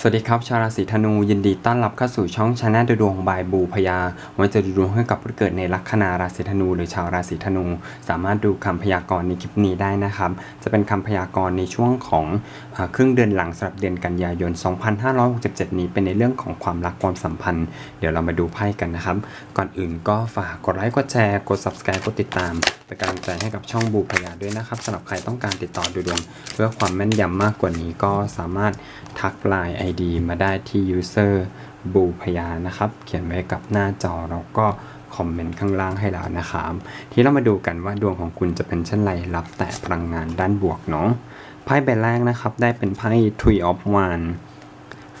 สวัสดีครับ ชาวราศีธนูยินดีต้อนรับเข้าสู่ช่องชาแนลดูดวงบายบูพยาวันจะดูดวงให้กับผู้เกิดในลัคนาราศีธนู หรือชาวราศีธนู สามารถดูคำพยากรณ์ในคลิปนี้ได้นะครับ จะเป็นคำพยากรณ์ในช่วงของอครึ่งเดือนหลังสำหรับเดือนกันยายน 2567 นี้เป็นในเรื่องของความรักความสัมพันธ์ เดี๋ยวเรามาดูไพ่กันนะครับ ก่อนอื่นก็ฝากกดไลค์กดแชร์กด subscribe กดติดตาม เป็นกำลังใจให้กับช่องบูพยาด้วยนะครับสำหรับใครต้องการติดต่อดูดวงเพื่อความแม่นยำมากกว่านี้ก็สามารถทักไลน์ ID มาได้ที่ user บูพยานะครับ เขียนไว้กับหน้าจอแล้วก็คอมเมนต์ข้างล่างให้แล้วนะครับ ที่เรามาดูกันว่าดวงของคุณจะเป็นเช่นไรรับแต่พลังงานด้านบวกเนาะไพ่ใบแรกนะครับ ได้เป็นไพ่ Three of Wands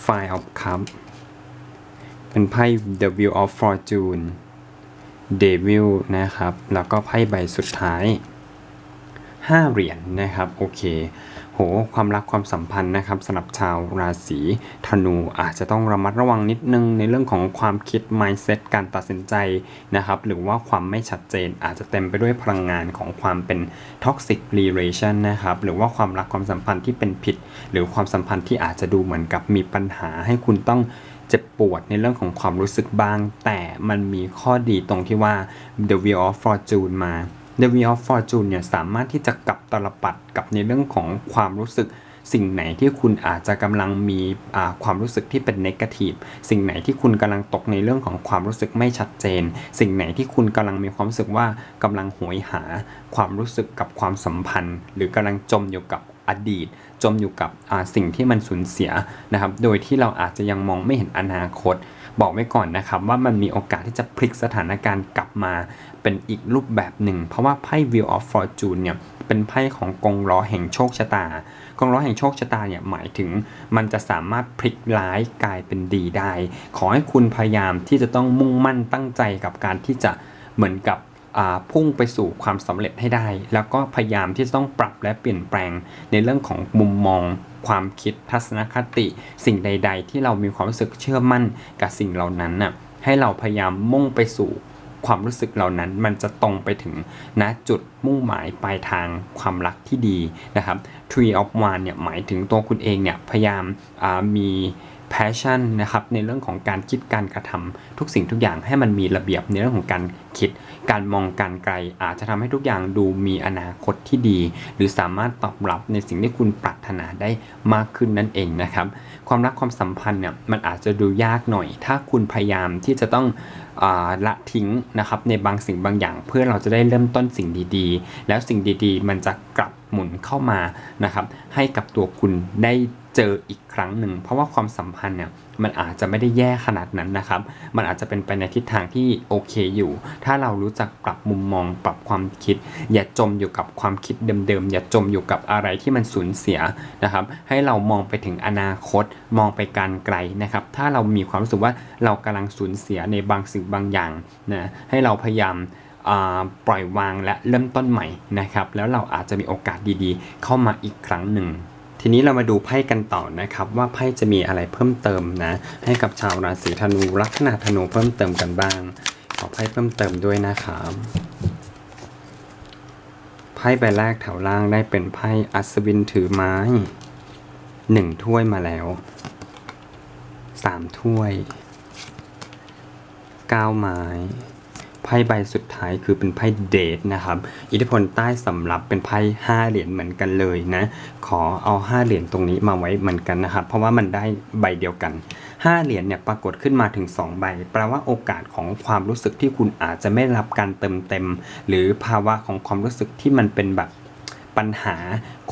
Five of Cups เป็นไพ่ The Wheel of Fortune Devil นะครับ แล้วก็ไพ่ใบสุดท้าย 5 เหรียญนะครับ โอเค โห ความรักความสัมพันธ์นะครับสำหรับชาวราศีธนูอาจจะต้องระมัดระวังนิดนึงในเรื่องของความคิด mindset การตัดสินใจนะครับ หรือว่าความไม่ชัดเจนอาจจะเต็มไปด้วยพลังงานของความเป็น toxic relation นะครับ หรือว่าความรักความสัมพันธ์ที่เป็นผิด หรือความสัมพันธ์ที่อาจจะดูเหมือนกับมีปัญหาให้คุณต้อง เจ็บปวดในเรื่องของความรู้สึกบ้าง แต่มันมีข้อดีตรงที่ว่า the wheel of fortune มา The Wheel of Fortune เนี่ยสามารถที่จะกลับตลปัดกับในเรื่องของความรู้สึกสิ่งไหนที่คุณอาจจะกำลังมีความรู้สึกที่เป็นนกาทีฟสิ่งไหนที่คุณกำลังตกในเรื่องของความรู้สึกไม่ชัดเจน สิ่งไหนที่คุณกำลังมีความรู้สึกว่ากำลังหวยหา ความรู้สึกกับความสัมพันธ์ หรือกำลังจมอยู่กับ อดีต จมอยู่กับสิ่งที่มันสูญเสียนะครับ โดยที่เราอาจจะยังมองไม่เห็นอนาคต บอกไว้ก่อนนะครับ ว่ามันมีโอกาสที่จะพลิกสถานการณ์กลับมาเป็นอีกรูปแบบหนึ่ง เพราะว่าไพ่ Wheel of Fortune เนี่ยเป็นไพ่ของกงล้อแห่งโชคชะตากองล้อแห่งโชคชะตาเนี่ยหมายถึงมันจะสามารถพลิกร้ายกลายเป็นดีได้ ขอให้คุณพยายามที่จะต้องมุ่งมั่นตั้งใจกับการที่จะเหมือนกับ พุ่งไปสู่ความสำเร็จให้ได้ แล้วก็พยายามที่จะต้องปรับและเปลี่ยนแปลงในเรื่องของมุมมอง ความคิดทัศนคติ สิ่งใด ๆ ที่เรามีความรู้สึกเชื่อมั่นกับสิ่งเหล่านั้นน่ะให้เราพยายามมุ่งไปสู่ความรู้สึกเหล่านั้นมันจะตรงไปถึงณจุดมุ่งหมายปลายทางความรักที่ดีนะครับ Tree of One เนี่ยหมายถึงตัวคุณเองเนี่ยพยายามมี passion นะครับในเรื่องของการคิดการกระทำทุกสิ่งทุกอย่างให้มันมีระเบียบในเรื่องของการคิด การมองการไกล อาจจะทำให้ทุกอย่างดูมีอนาคตที่ดี หรือสามารถตอบรับในสิ่งที่คุณปรารถนาได้มากขึ้นนั่นเองนะครับความรักความสัมพันธ์เนี่ยมันอาจจะดูยากหน่อย ถ้าคุณพยายามที่จะต้องละทิ้งนะครับในบางสิ่งบางอย่าง เพื่อเราจะได้เริ่มต้นสิ่งดีๆ แล้วสิ่งดีๆ มันจะกลับหมุนเข้ามานะครับให้กับตัวคุณได้ เจออีกครั้งหนึ่ง เพราะว่าความสัมพันธ์เนี่ยมันอาจจะไม่ได้แย่ขนาดนั้นนะครับ มันอาจจะเป็นไปในทิศทางที่โอเคอยู่ ถ้าเรารู้จักปรับมุมมอง ปรับความคิด อย่าจมอยู่กับความคิดเดิมๆ อย่าจมอยู่กับอะไรที่มันสูญเสียนะครับ ให้เรามองไปถึงอนาคต มองไปการไกลนะครับ ถ้าเรามีความรู้สึกว่าเรากำลังสูญเสียในบางสิ่งบางอย่างนะ ให้เราพยายามปล่อยวางและเริ่มต้นใหม่นะครับ แล้วเราอาจจะมีโอกาสดีๆ เข้ามาอีกครั้งหนึ่ง ทีนี้เรามาดูไพ่กันต่อนะครับ ว่าไพ่จะมีอะไรเพิ่มเติมนะ ให้กับชาวราศีธนูลัคนาธนูเพิ่มเติมกันบ้าง ขอไพ่เพิ่มเติมด้วยนะครับไพ่ใบแรกแถวล่างได้เป็นไพ่อัศวินถือไม้หนึ่งถ้วยมาแล้วสามถ้วยเก้าไม้ ไพ่ใบสุดท้ายคือเป็นไพ่เดทนะครับ อิทธิพลใต้สำรับเป็นไพ่ห้าเหรียญเหมือนกันเลยนะ ขอเอาห้าเหรียญตรงนี้มาไว้เหมือนกันนะครับ เพราะว่ามันได้ใบเดียวกันห้าเหรียญเนี่ยปรากฏขึ้นมาถึง 2 ใบ แปลว่าโอกาสของความรู้สึกที่คุณอาจจะไม่รับการเติมเต็ม หรือภาวะของความรู้สึกที่มันเป็นแบบปัญหา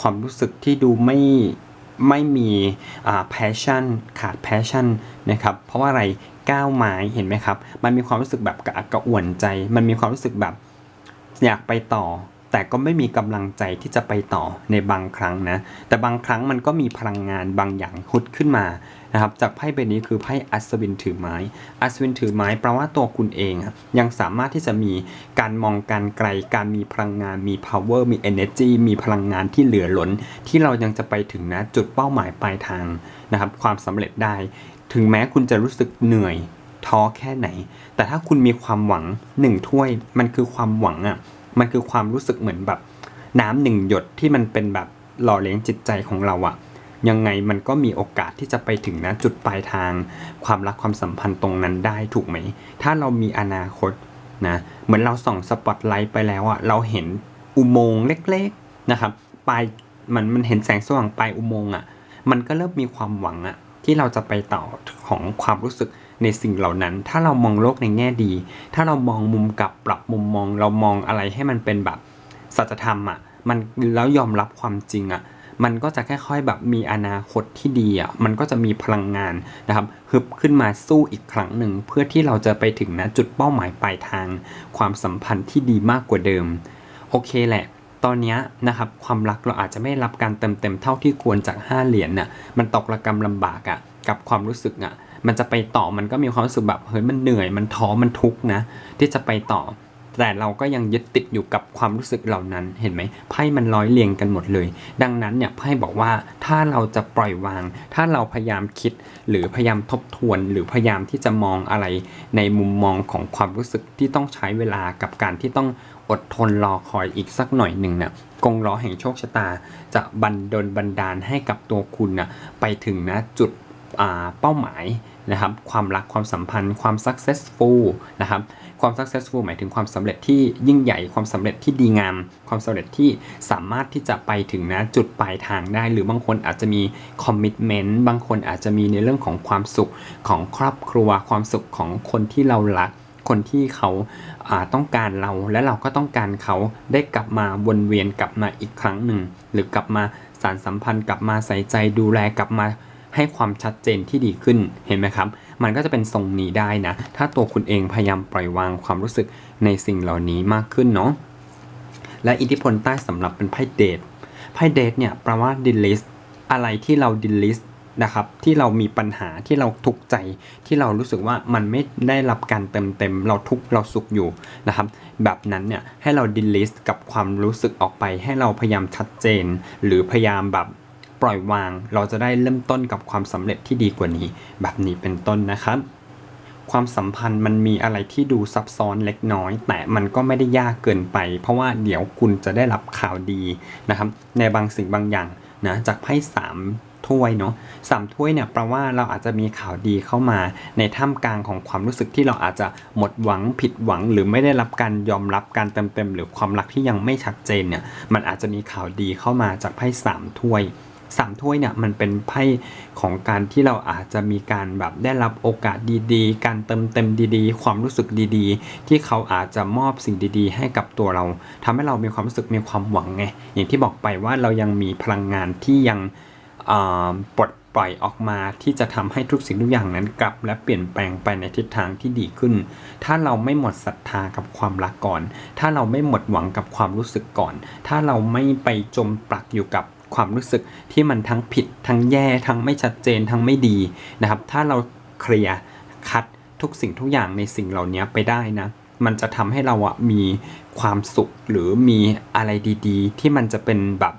ความรู้สึกที่ดูไม่ ไม่มีอ่า passion ขาด passion นะครับเพราะว่าอะไรก้าวไม้เห็นไหมครับ มันมีความรู้สึกแบบกระอักกระอ่วนใจ มันมีความรู้สึกแบบอยากไปต่อ แต่ก็ไม่มีกำลังใจที่จะไปต่อในบางครั้งนะแต่บางครั้งมันก็มีพลังงานบางอย่างฮุดขึ้นมา นะครับจากไพ่ใบนี้คือไพ่อัศวินถือไม้อัศวินถือไม้แปลว่าตัวคุณเองยังสามารถที่จะมีการมองการไกล การมีพลังงานมี power มี energy มีพลังงานที่เหลือล้น ที่เรายังจะไปถึงนะจุดเป้าหมายปลายทางนะครับความสำเร็จได้ ถึงแม้คุณจะรู้สึกเหนื่อยท้อแค่ไหน แต่ถ้าคุณมีความหวังหนึ่งถ้วย มันคือความหวังอะ่ะมันคือความรู้สึกเหมือนแบบน้ำหนึ่งหยดที่มันเป็นแบบหล่อเลี้ยงจิตใจของเราอะ่ะ ยังไงมันก็มีโอกาสที่จะไปถึงนะจุดปลายทาง ความรักความสัมพันธ์ตรงนั้นได้ถูกไหม ถ้าเรามีอนาคตนะเหมือนเราส่องสปอตไลท์ไปแล้วอะเราเห็นอุโมงค์เล็กๆนะครับปลายมันมันเห็นแสงสว่างปลายอุโมงค์อะมันก็เริ่มมีความหวังอะที่เราจะไปต่อของความรู้สึกในสิ่งเหล่านั้น ถ้าเรามองโลกในแง่ดี ถ้าเรามองมุมกลับปรับมุมมอง เรามองอะไรให้มันเป็นแบบสัจธรรมอะมันแล้วยอมรับความจริงอะ มันก็จะค่อยๆแบบมีอนาคตที่ดีอะมันก็จะมีพลังงานนะครับฮึบขึ้นมาสู้อีกครั้งหนึ่งเพื่อที่เราจะไปถึงนะจุดเป้าหมายปลายทาง ความสัมพันธ์ที่ดีมากกว่าเดิม โอเคแหละตอนนี้นะครับความรักเราอาจจะไม่รับการเต็มเต็มๆเท่าที่ควรจาก 5 เหรียญน่ะมันตกระกำลำบากอะ่ะกับความรู้สึกอะมันจะไปต่อมันก็มีความรู้สึกแบบเฮ้ยมันเหนื่อยมันท้อมันทุกข์นะที่จะไปต่อ แต่เราก็ยังยึดติดอยู่กับความรู้สึกเหล่านั้นเห็นไหมไพ่มันร้อยเรียงกันหมดเลย ดังนั้นเนี่ยไพ่บอกว่าถ้าเราจะปล่อยวาง ถ้าเราพยายามคิด หรือพยายามทบทวน หรือพยายามที่จะมองอะไร ในมุมมองของความรู้สึกที่ต้องใช้เวลากับการที่ต้องอดทนรอคอยอีกสักหน่อยหนึ่งเนี่ยกงล้อแห่งโชคชะตา จะบันดลบันดาลให้กับตัวคุณนะไปถึงนะจุดเป้าหมาย นะครับความรักความสัมพันธ์ความ successful นะครับความ successful หมายถึงความสำเร็จที่ยิ่งใหญ่ความสำเร็จที่ดีงาม ความสำเร็จที่สามารถที่จะไปถึงนะจุดปลายทางได้ หรือบางคนอาจจะมี commitment บางคนอาจจะมีในเรื่องของความสุขของครอบครัว ความสุขของคนที่เรารักคนที่เขาาต้องการเราและเราก็ต้องการเขาได้กลับมาวนเวียนกลับมาอีกครั้งหนึ่ง หรือกลับมาสารสัมพันธ์กลับมาใส่ใจดูแลกลับมา ให้ความชัดเจนที่ดีขึ้นเห็นไหมครับ มันก็จะเป็นทรงนี้ได้นะ ถ้าตัวคุณเองพยายามปล่อยวางความรู้สึกในสิ่งเหล่านี้มากขึ้นเนาะและอิทธิพลใต้สำหรับเป็นไพ่เดทไพ่เดทเนี่ยแปลว่าดิลิสอะไรที่เราดิลิสนะครับที่เรามีปัญหาที่เราทุกข์ใจที่เรารู้สึกว่ามันไม่ได้รับการเต็มเต็ม เราทุกข์เราสุขอยู่นะครับ แบบนั้นเนี่ยให้เราดิลิสกับความรู้สึกออกไป ให้เราพยายามชัดเจน หรือพยายามแบบ ปล่อยวาง เราจะได้เริ่มต้นกับความสำเร็จที่ดีกว่านี้ แบบนี้เป็นต้นนะครับ ความสัมพันธ์มันมีอะไรที่ดูซับซ้อนเล็กน้อย แต่มันก็ไม่ได้ยากเกินไป เพราะว่าเดี๋ยวคุณจะได้รับข่าวดีนะครับ ในบางสิ่งบางอย่างนะจากไพ่สามถ้วยเนาะสามถ้วยเนี่ยแปลว่าเราอาจจะมีข่าวดีเข้ามาในท่ามกลางของความรู้สึกที่เราอาจจะหมดหวังผิดหวัง หรือไม่ได้รับการยอมรับการเต็มๆหรือความรักที่ยังไม่ชัดเจนเนี่ยมันอาจจะมีข่าวดีเข้ามาจากไพ่สามถ้วย สามถ้วยเนี่ยมันเป็นไพ่ของการที่เราอาจจะมีการแบบได้รับโอกาสดีๆ การเติมเต็มดีๆ ความรู้สึกดีๆ ที่เขาอาจจะมอบสิ่งดีๆ ให้กับตัวเราทำให้เรามีความรู้สึกมีความหวังไงอย่างที่บอกไปว่าเรายังมีพลังงานที่ยังปลดปล่อยออกมาที่จะทำให้ทุกสิ่งทุกอย่างนั้นกลับ และเปลี่ยนแปลงไปในทิศทางที่ดีขึ้น ถ้าเราไม่หมดศรัทธากับความรักก่อน ถ้าเราไม่หมดหวังกับความรู้สึกก่อน ถ้าเราไม่ไปจมปลักอยู่กับ ความรู้สึกที่มันทั้งผิด ทั้งแย่ทั้งไม่ชัดเจนทั้งไม่ดีนะครับ ถ้าเราเคลียร์คัดทุกสิ่งทุกอย่างในสิ่งเหล่านี้ไปได้นะมันจะทำให้เราอะมีความสุขหรือมีอะไรดี ๆ ที่มันจะเป็นแบบ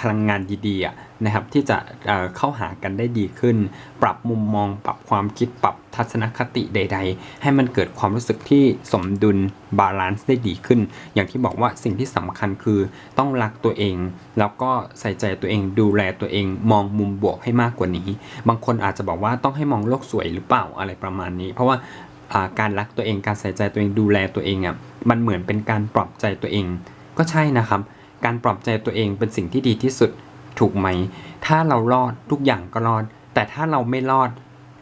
พลังงานดีๆนะครับที่จะเเข้าหากันได้ดีขึ้น ปรับมุมมอง ปรับความคิดปรับทัศนคติใด ๆ ให้มันเกิดความรู้สึกที่สมดุลบาลานซ์ได้ดีขึ้น อย่างที่บอกว่าสิ่งที่สำคัญคือต้องรักตัวเอง แล้วก็ใส่ใจตัวเองดูแลตัวเอง มองมุมบวกให้มากกว่านี้ บางคนอาจจะบอกว่าต้องให้มองโลกสวยหรือเปล่าอะไรประมาณนี้ เพราะว่าอ่าการรักตัวเองการใส่ใจตัวเองดูแลตัวเองอะมันเหมือนเป็นการปลอบใจตัวเอง ก็ใช่นะครับ การปลอบใจตัวเองเป็นสิ่งที่ดีที่สุดถูกไหม ถ้าเรารอดทุกอย่างก็รอด แต่ถ้าเราไม่รอด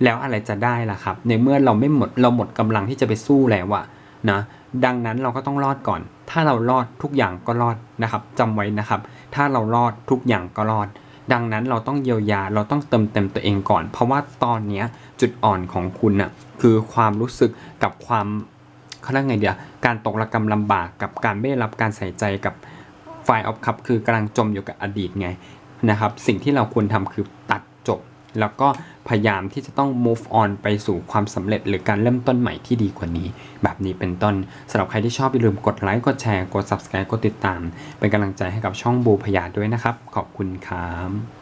แล้วอะไรจะได้ล่ะครับ ในเมื่อเราไม่หมดเราหมดกำลังที่จะไปสู้แล้วอะนะดังนั้นเราก็ต้องรอดก่อน ถ้าเรารอดทุกอย่างก็รอดนะครับจำไว้นะครับ ถ้าเรารอดทุกอย่างก็รอด ดังนั้นเราต้องเยียวยาเราต้องเติมเต็มตัวเองก่อน เพราะว่าตอนเนี้จุดอ่อนของคุณน่ะคือความรู้สึกกับความเขาเรียกไงเดียการตกระกำลำบากกับการไม่ได้รับการใส่ใจกับ ฝ่ายออฟคัพคือกำลังจมอยู่กับอดีตไงนะครับ สิ่งที่เราควรทำคือตัดจบ แล้วก็พยายามที่จะต้อง move on ไปสู่ความสำเร็จ หรือการเริ่มต้นใหม่ที่ดีกว่านี้ แบบนี้เป็นต้นสำหรับใครที่ชอบอย่าลืมกดไลค์กดแชร์กด subscribe กดติดตาม เป็นกำลังใจให้กับช่องบูพยาด้วยนะครับ ขอบคุณครับ